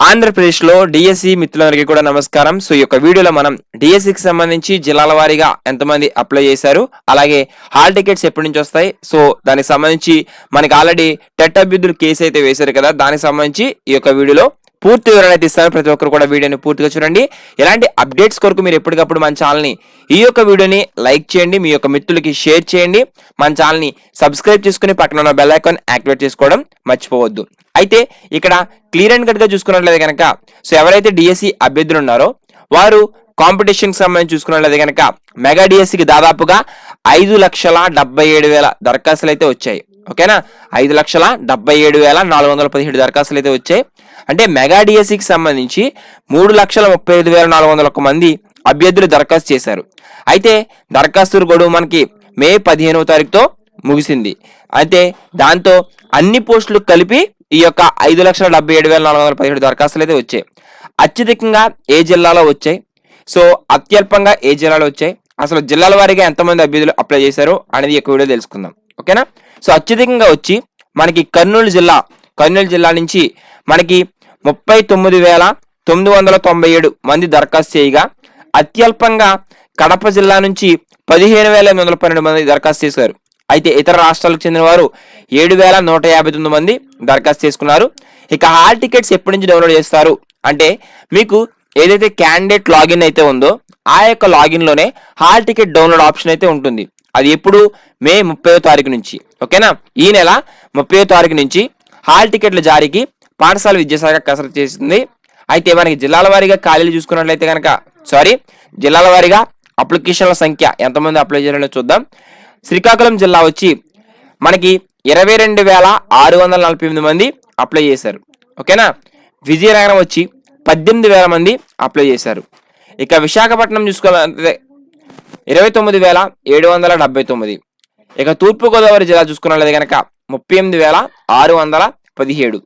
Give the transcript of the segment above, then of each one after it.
ఆంధ్రప్రదేశ్లో డిఎస్సి మిత్రులందరికీ కూడా నమస్కారం. సో ఈ యొక్క వీడియోలో మనం డిఎస్సికి సంబంధించి జిల్లాల వారీగా ఎంతమంది అప్లై చేశారు అలాగే హాల్ టికెట్స్ ఎప్పటి నుంచి వస్తాయి సో దానికి సంబంధించి మనకి ఆల్రెడీ టెట్ అభ్యర్థులు కేసు అయితే వేశారు కదా దానికి సంబంధించి ఈ యొక్క వీడియోలో పూర్తి వివరణ అయితే ఇస్తాను. ప్రతి ఒక్కరు కూడా వీడియోని పూర్తిగా చూడండి. ఇలాంటి అప్డేట్స్ కొరకు మీరు ఎప్పటికప్పుడు మన ఛానల్ని ఈ యొక్క వీడియోని లైక్ చేయండి. మీ యొక్క మిత్రులకి షేర్ చేయండి. మన ఛానల్ని సబ్స్క్రైబ్ చేసుకుని పక్కన ఉన్న బెల్ ఐకాన్ యాక్టివేట్ చేసుకోవడం మర్చిపోవద్దు. అయితే ఇక్కడ క్లియర్ అండ్ కట్గా చూసుకున్నట్లయితే కనుక సో ఎవరైతే డిఎస్సి అభ్యర్థులు ఉన్నారో వారు కాంపిటీషన్కి సంబంధించి చూసుకున్నట్లయితే కనుక మెగా డిఎస్సికి దాదాపుగా ఐదు లక్షల డెబ్బై ఏడు వేల దరఖాస్తులు అయితే వచ్చాయి. ఓకేనా? ఐదు లక్షల డెబ్బై ఏడు వేల నాలుగు వందల పదిహేడు దరఖాస్తులు అయితే వచ్చాయి. అంటే మెగా డిఎస్సికి సంబంధించి మూడు లక్షల ముప్పై ఐదు వేల నాలుగు వందల ఒక మంది అభ్యర్థులు దరఖాస్తు చేశారు. అయితే దరఖాస్తులు గడువు మనకి మే పదిహేనవ తారీఖుతో ముగిసింది. అయితే దాంతో అన్ని పోస్టులు కలిపి ఈ యొక్క ఐదు లక్షల డెబ్బై ఏడు వేల నాలుగు వందల పదిహేడు దరఖాస్తులు అయితే వచ్చాయి. అత్యధికంగా ఏ జిల్లాలో వచ్చాయి? సో అత్యల్పంగా ఏ జిల్లాలో వచ్చాయి? అసలు జిల్లాల వారీగా ఎంతమంది అభ్యర్థులు అప్లై చేశారు అనేది ఎక్కువ వీడియో తెలుసుకుందాం. ఓకేనా? సో అత్యధికంగా వచ్చి మనకి కర్నూలు జిల్లా కర్నూలు జిల్లా నుంచి మనకి ముప్పై తొమ్మిది వేల తొమ్మిది వందల తొంభై ఏడు మంది దరఖాస్తు చేయగా అత్యల్పంగా కడప జిల్లా నుంచి పదిహేను వేల ఎనిమిది వందల పన్నెండు మంది దరఖాస్తు చేశారు. అయితే ఇతర రాష్ట్రాలకు చెందిన వారు ఏడు వేల నూట యాభై తొమ్మిది మంది దరఖాస్తు చేసుకున్నారు. ఇక హాల్ టికెట్స్ ఎప్పటి నుంచి డౌన్లోడ్ చేస్తారు? అంటే మీకు ఏదైతే క్యాండిడేట్ లాగిన్ అయితే ఉందో ఆ యొక్క లాగిన్లోనే హాల్ టికెట్ డౌన్లోడ్ ఆప్షన్ అయితే ఉంటుంది. అది ఎప్పుడు? మే ముప్పై తారీఖు నుంచి. ఓకేనా? ఈ నెల ముప్పై తారీఖు నుంచి హాల్ టికెట్ల జారీకి పాఠశాల విద్యాశాఖ కసరత్తు చేసింది. అయితే మనకి జిల్లాల వారీగా ఖాళీలు చూసుకున్నట్లయితే కనుక సారీ జిల్లాల వారీగా అప్లికేషన్ల సంఖ్య ఎంతమంది అప్లై చేయాలో చూద్దాం. శ్రీకాకుళం జిల్లా వచ్చి మనకి ఇరవై రెండు వేల ఆరు వందల నలభై ఎనిమిది మంది అప్లై చేశారు. ఓకేనా? విజయనగరం వచ్చి పద్దెనిమిది వేల మంది అప్లై చేశారు. ఇక విశాఖపట్నం చూసుకోవాలంటే ఇరవై తొమ్మిది వేల ఏడు వందల డెబ్బై తొమ్మిది. ఇక తూర్పుగోదావరి జిల్లా చూసుకున్నట్లయితే కనుక ముప్పై ఎనిమిది వేల ఆరు వందల పదిహేడు.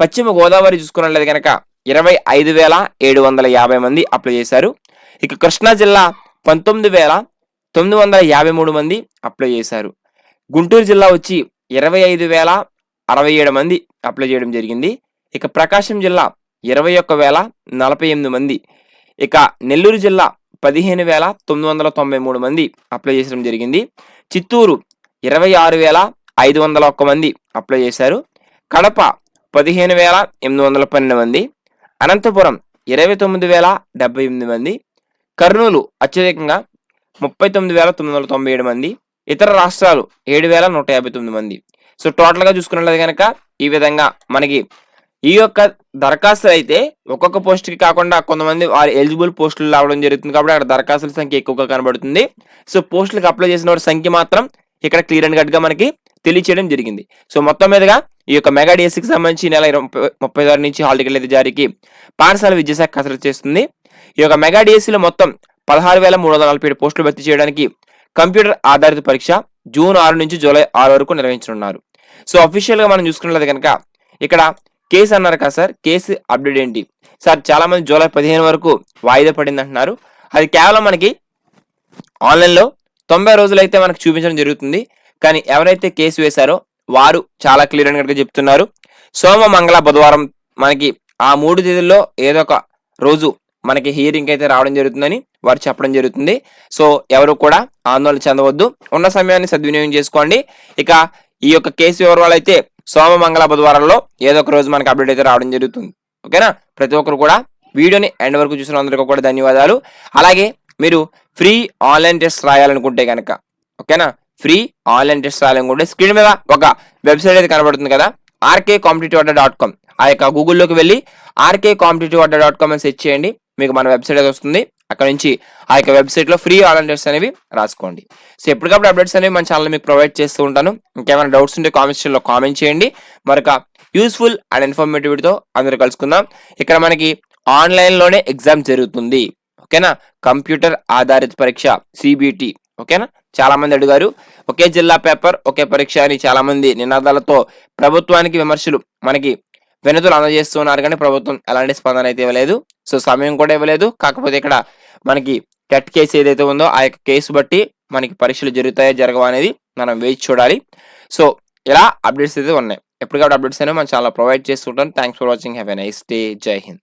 పశ్చిమ గోదావరి చూసుకున్నట్లయితే కనుక ఇరవై ఐదు వేల ఏడు వందల యాభై మంది అప్లై చేశారు. ఇక కృష్ణా జిల్లా పంతొమ్మిది వేల తొమ్మిది వందల యాభై మూడు మంది అప్లై చేశారు. గుంటూరు జిల్లా వచ్చి ఇరవై ఐదు వేల అరవై ఏడు మంది అప్లై చేయడం జరిగింది. ఇక ప్రకాశం జిల్లా ఇరవై ఒక్క వేల నలభై ఎనిమిది మంది. ఇక నెల్లూరు జిల్లా పదిహేను వేల తొమ్మిది వందల తొంభై మూడు మంది అప్లై చేసడం జరిగింది. చిత్తూరు ఇరవై ఆరు వేల ఐదు వందల ఒక్క మంది అప్లై చేశారు. కడప పదిహేను వేల ఎనిమిది వందల పన్నెండు మంది. అనంతపురం ఇరవై తొమ్మిది వేల డెబ్బై ఎనిమిది మంది. కర్నూలు అత్యధికంగా ముప్పై తొమ్మిది వేల తొమ్మిది వందల తొంభై ఏడు మంది. ఇతర రాష్ట్రాలు ఏడు వేల నూట యాభై తొమ్మిది మంది. సో టోటల్గా చూసుకున్నట్లయితే కనుక ఈ విధంగా మనకి ఈ యొక్క దరఖాస్తులు అయితే ఒక్కొక్క పోస్ట్కి కాకుండా కొంతమంది వారి ఎలిజిబుల్ పోస్టులు రావడం జరుగుతుంది కాబట్టి అక్కడ దరఖాస్తుల సంఖ్య ఎక్కువగా కనబడుతుంది. సో పోస్టులకు అప్లై చేసిన వారి సంఖ్య మాత్రం ఇక్కడ క్లియర్ అండ్ కట్గా మనకి తెలియచేయడం జరిగింది. సో మొత్తం మీదుగా ఈ యొక్క మెగా డిఎస్సికి సంబంధించి నెల ఇరవై ముప్పై- ఆరు నుంచి హాల్ టికెట్ అయితే జారీకి పాఠశాల విద్యాశాఖ కసరత్తు చేస్తుంది. ఈ యొక్క మెగా డిఎస్సిలో మొత్తం పదహారు వేల మూడు వందల నలభై ఏడు పోస్టులు భర్తీ చేయడానికి కంప్యూటర్ ఆధారిత పరీక్ష జూన్ ఆరు నుంచి జూలై ఆరు వరకు నిర్వహించనున్నారు. సో అఫీషియల్గా మనం చూసుకున్నట్లయితే కనుక ఇక్కడ కేసు అన్నారు కదా సార్ కేసు అప్డేట్ ఏంటి? సార్ చాలా మంది జూలై పదిహేను వరకు వాయిదా పడింది అంటున్నారు. అది కేవలం మనకి ఆన్లైన్లో తొంభై రోజులు అయితే మనకు చూపించడం జరుగుతుంది. కానీ ఎవరైతే కేసు వేశారో వారు చాలా క్లియర్గా చెప్తున్నారు. సోమ మంగళ బుధవారం మనకి ఆ మూడు తేదీల్లో ఏదో ఒక రోజు మనకి హియరింగ్ అయితే రావడం జరుగుతుందని వారు చెప్పడం జరుగుతుంది. సో ఎవరు కూడా ఆందోళన చెందవద్దు. ఉన్న సమయాన్ని సద్వినియోగం చేసుకోండి. ఇక ఈ యొక్క కేసు వివరాలు అయితే సోమ మంగళ బుధవారంలో ఏదో ఒక రోజు మనకి అప్డేట్ అయితే రావడం జరుగుతుంది. ఓకేనా ప్రతి ఒక్కరు కూడా వీడియోని ఎండ్ వరకు చూసిన అందరికీ కూడా ధన్యవాదాలు. అలాగే మీరు ఫ్రీ ఆన్లైన్ టెస్ట్ రాయాలనుకుంటే కనుక ఓకేనా ఫ్రీ ఆన్లైన్ టెస్ట్ రాయాలనుకుంటే స్క్రీన్ మీద ఒక వెబ్సైట్ అయితే కనబడుతుంది కదా? RK competitive Adda dot com ఆ యొక్క గూగుల్లోకి వెళ్ళి RK competitive Adda dot com అని సెర్చ్ చేయండి. మీకు మన వెబ్సైట్ అయితే వస్తుంది. అక్కడ నుంచి ఆ యొక్క వెబ్సైట్లో ఫ్రీ ఆన్లైన్ అనేవి రాసుకోండి. సో ఎప్పటికప్పుడు అప్డేట్స్ అనేవి మన ఛానల్ మీకు ప్రొవైడ్ చేస్తూ ఉంటాను. ఇంకేమైనా డౌట్స్ ఉంటే కామెంట్ సెక్షన్లో కామెంట్ చేయండి. మరొక యూస్ఫుల్ అండ్ ఇన్ఫర్మేటివ్తో అందరూ కలుసుకుందాం. ఇక్కడ మనకి ఆన్లైన్లోనే ఎగ్జామ్ జరుగుతుంది. ఓకేనా? కంప్యూటర్ ఆధారిత పరీక్ష సిబిటి. ఓకేనా? చాలా మంది అడిగారు. ఒకే జిల్లా పేపర్ ఒకే పరీక్ష అని చాలా మంది నినాదాలతో ప్రభుత్వానికి విమర్శలు మనకి వెనుతులు అందజేస్తున్నారు కానీ ప్రభుత్వం ఎలాంటి స్పందన అయితే ఇవ్వలేదు. సో సమయం కూడా ఇవ్వలేదు. కాకపోతే ఇక్కడ మనకి టెట్ కేసు ఏదైతే ఉందో ఆ యొక్క కేసు బట్టి మనకి పరీక్షలు జరుగుతాయో జరగవా అనేది మనం వేచి చూడాలి. సో ఇలా అప్డేట్స్ అయితే ఉన్నాయి. ఎప్పటికప్పుడు అప్డేట్స్ అయినా మనం చాలా ప్రొవైడ్ చేస్తుంటాను thanks for watching have a nice day జై హింద్